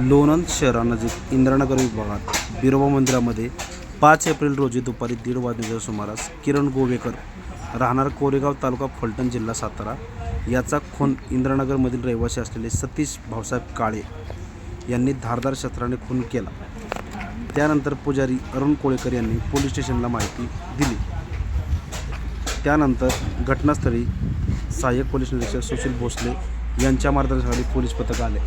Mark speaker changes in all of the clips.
Speaker 1: लोणंद शहरानजीक इंद्रानगर विभागात बिरोबा मंदिरामध्ये पाच एप्रिल रोजी दुपारी दीड वाजण्याच्या सुमारास किरण गोवेकर राहणार कोरेगाव तालुका फलटण जिल्हा सातारा याचा खून इंद्रानगरमधील रहिवासी असलेले सतीश भाऊसाहेब काळे यांनी धारदार शस्त्राने खून केला. त्यानंतर पुजारी अरुण कोळेकर यांनी पोलीस स्टेशनला माहिती दिली. त्यानंतर घटनास्थळी सहाय्यक पोलीस निरीक्षक सुशील भोसले यांच्या मार्गदर्शनाखाली पोलीस पथक आले.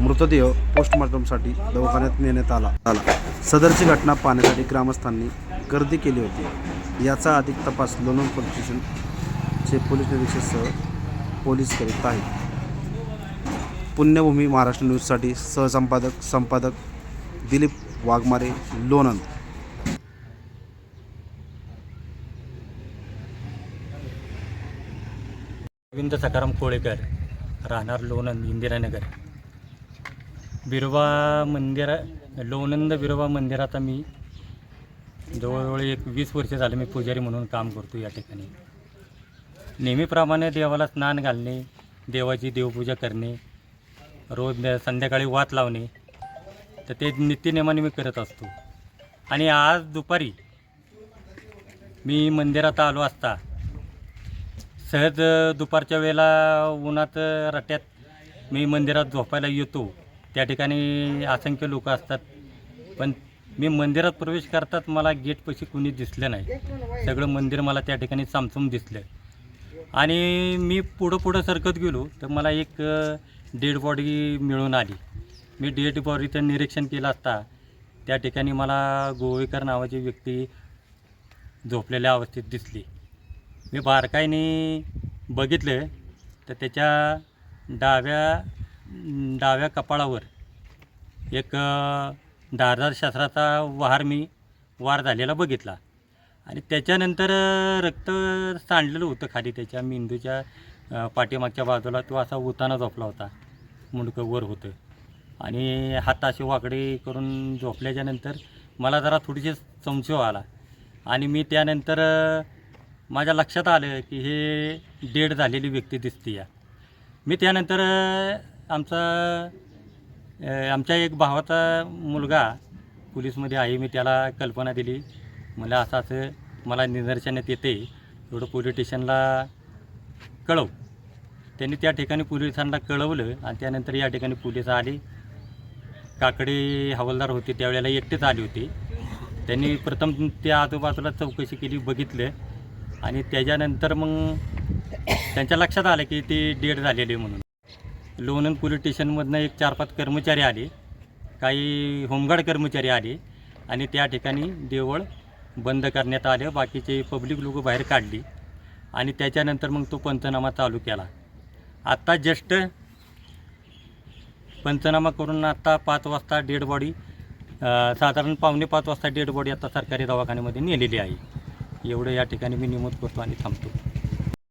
Speaker 1: मृतदेह पोस्टमॉर्टमसाठी दवाखान्यात नेण्यात आला. आला. सदरची घटना पाहण्यासाठी ग्रामस्थांनी गर्दी केली होती. याचा अधिक तपास लोणंद पोलीस स्टेशनचे पोलीस निरीक्षकसह पोलीस करीत आहेत. पुण्यभूमी महाराष्ट्र न्यूजसाठी सहसंपादक संपादक दिलीप वाघमारे लोणंद.
Speaker 2: गोविंद सकाराम कोळेकर राहणार लोणंद इंदिरानगर. बिरोबा मंदिरा लोणंद बिरोबा मंदिरात मी जवळजवळ एक वीस वर्ष झालं मी पुजारी म्हणून काम करतो या ठिकाणी. नेहमीप्रमाणे देवाला स्नान घालणे देवाची देवपूजा करणे रोज संध्याकाळी वात लावणे तर ते नित्यनेमाने मी करत असतो. आणि आज दुपारी मी मंदिरात आलो असता सहज दुपारच्या वेळेला उन्हात रट्यात मी मंदिरात झोपायला येतो. त्या ठिकाणी असंख्य लोक असतात. पण मी मंदिरात प्रवेश करतात मला गेटपाशी कुणी दिसलं नाही. सगळं मंदिर मला त्या ठिकाणी सामसूम दिसलं आणि मी पुढं पुढं सरकत गेलो तर मला एक डेड बॉडी मिळून आली. मी डेड बॉडीचं निरीक्षण केलं असता त्या ठिकाणी मला गोवेकर नावाची व्यक्ती झोपलेल्या अवस्थेत दिसली. मी बारकाईने बघितलं तर त्याच्या डाव्या डाव्या कपाळावर एक धारदार शस्त्राचा वार मी वार झालेला बघितला. आणि त्याच्यानंतर रक्त सांडलेलं होतं खाली त्याच्या मेंदूच्या पाठीमागच्या बाजूला. तो असा उताना झोपला होता. मुंडकं वर होतं. आणि हात असे वाकडे करून झोपल्याच्यानंतर मला जरा थोडीशी संशय आला. आणि मी त्यानंतर माझ्या लक्षात आलं की हे डेड झालेली व्यक्ती दिसते या मी त्यानंतर आमचा आमच्या एक भावाचा मुलगा पोलीसमध्ये आहे. मी त्याला कल्पना दिली. मला असं असं मला निदर्शनात येते. एवढं पोलीस स्टेशनला कळव. त्यांनी त्या ठिकाणी पोलिसांना कळवलं आणि त्यानंतर या ठिकाणी पोलीस आले. काकडे हवालदार होते. त्यावेळेला एकटेच आले होते. त्यांनी प्रथम त्या आजूबाजूला चौकशी केली बघितलं. आणि त्याच्यानंतर मग त्यांच्या लक्षात आलं की ते डेड झालेले म्हणून. लोणंद पोलीस स्टेशनमधनं एक चार पाच कर्मचारी आले. काही होमगार्ड कर्मचारी आले आणि त्या ठिकाणी देवळ बंद करण्यात आलं. बाकीचे पब्लिक लोक बाहेर काढली आणि त्याच्यानंतर मग तो पंचनामा चालू केला. आत्ता जस्ट पंचनामा करून आत्ता पाच वाजता डेड बॉडी साधारण पावणे पाच वाजता डेड बॉडी आता सरकारी दवाखान्यामध्ये नेलेली आहे. एवढं या ठिकाणी मी नमूद करतो आणि थांबतो.